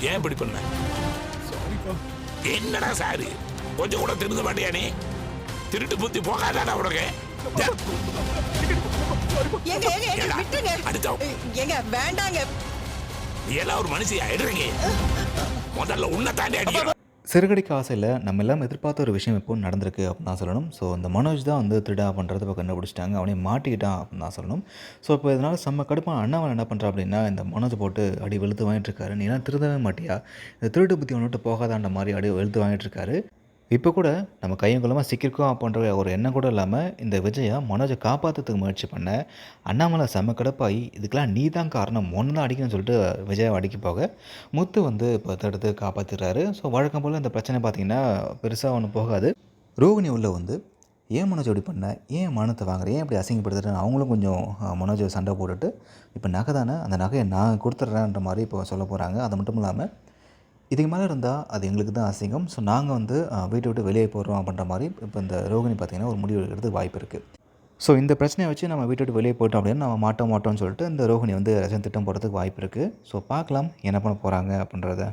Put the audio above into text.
ஏன் இப்படி பண்ண? என்னடா சாரு? கொஞ்சம் கூட திருந்த மாட்டியா நீ? திருட்டு புத்தி போகாதாடா உனக்கு. வேண்டாங்க. நீ எல்லாம் ஒரு மனுஷியா? எடுறீங்க. முதல்ல உன்னை தாண்டி அடிக்கணும் சிறுகடிக்க ஆசையில் நம்ம எல்லாம் எதிர்பார்த்த ஒரு விஷயம் இப்போ நடந்திருக்கு அப்படின்னு தான் சொல்லணும். ஸோ இந்த மனோஜ் தான் வந்து திருடா பண்ணுறது இப்போ கண்டுபிடிச்சிட்டாங்க. அவனே மாட்டிக்கிட்டான் அப்படின்னு தான் சொல்லணும். ஸோ இப்போ இதனால் செம்ம கடுப்பான அண்ணாவன் என்ன பண்ணுறான் அப்படின்னா இந்த மனோஜ் போட்டு அடி வெளுத்து வாங்கிட்டு இருக்காரு. நீ எல்லாம் திருடவே மாட்டியா? இந்த திருட்டு புத்தி ஒன்று விட்டு போகாதான்ற மாதிரி அடி வெளுத்து வாங்கிட்டு இருக்காரு. இப்போ கூட நம்ம கையங்குலமாக சிக்கிருக்கோம் அப்படின்ற ஒரு எண்ணம் கூட இல்லாமல் இந்த விஜயா மனோஜை காப்பாற்றுறதுக்கு முயற்சி பண்ண அண்ணாமலை செம்ம கடுப்பாகி இதுக்கெல்லாம் நீ தான் காரணம் ஒன்று தான் அடிக்கணும்னு சொல்லிட்டு விஜயாவை அடிக்க போக முத்து வந்து இப்போ தடுத்து காப்பாற்றிடுறாரு ஸோ வழக்கம் போல் இந்த பிரச்சனை பார்த்தீங்கன்னா பெருசாக ஒன்றும் போகாது. ரோகிணி உள்ள வந்து ஏன் மனோஜ் இப்படி பண்ண? ஏன் மானத்தை வாங்குற? ஏன் இப்படி அசிங்கப்படுத்துறேன்னு அவங்களும் கொஞ்சம் அஹ், மனோஜ் சண்டை போட்டுட்டு இப்போ நகை தானே? அந்த நகையை நான் கொடுத்துட்றேன்ற மாதிரி இப்போ சொல்ல போகிறாங்க அது மட்டும் இல்லாமல் இதுக்கு மேலே இருந்தால் அது எங்களுக்கு தான் அசிங்கம். ஸோ நாங்கள் வந்து வீட்டை விட்டு வெளியே போடுறோம் அப்படின்ற மாதிரி இப்போ இந்த ரோகிணி பார்த்திங்கன்னா ஒரு முடிவு எடுக்கிறதுக்கு வாய்ப்பு இருக்குது ஸோ இந்த பிரச்சனையை வச்சு நம்ம வீட்டை விட்டு வெளியே போயிட்டோம் அப்படின்னு நம்ம மாட்டோம் மாட்டோம்னு சொல்லிட்டு இந்த ரோகிணி வந்து ரஜன் திட்டம் போடுறதுக்கு வாய்ப்பு இருக்குது ஸோ பார்க்கலாம் என்ன பண்ண போகிறாங்க அப்படின்றத.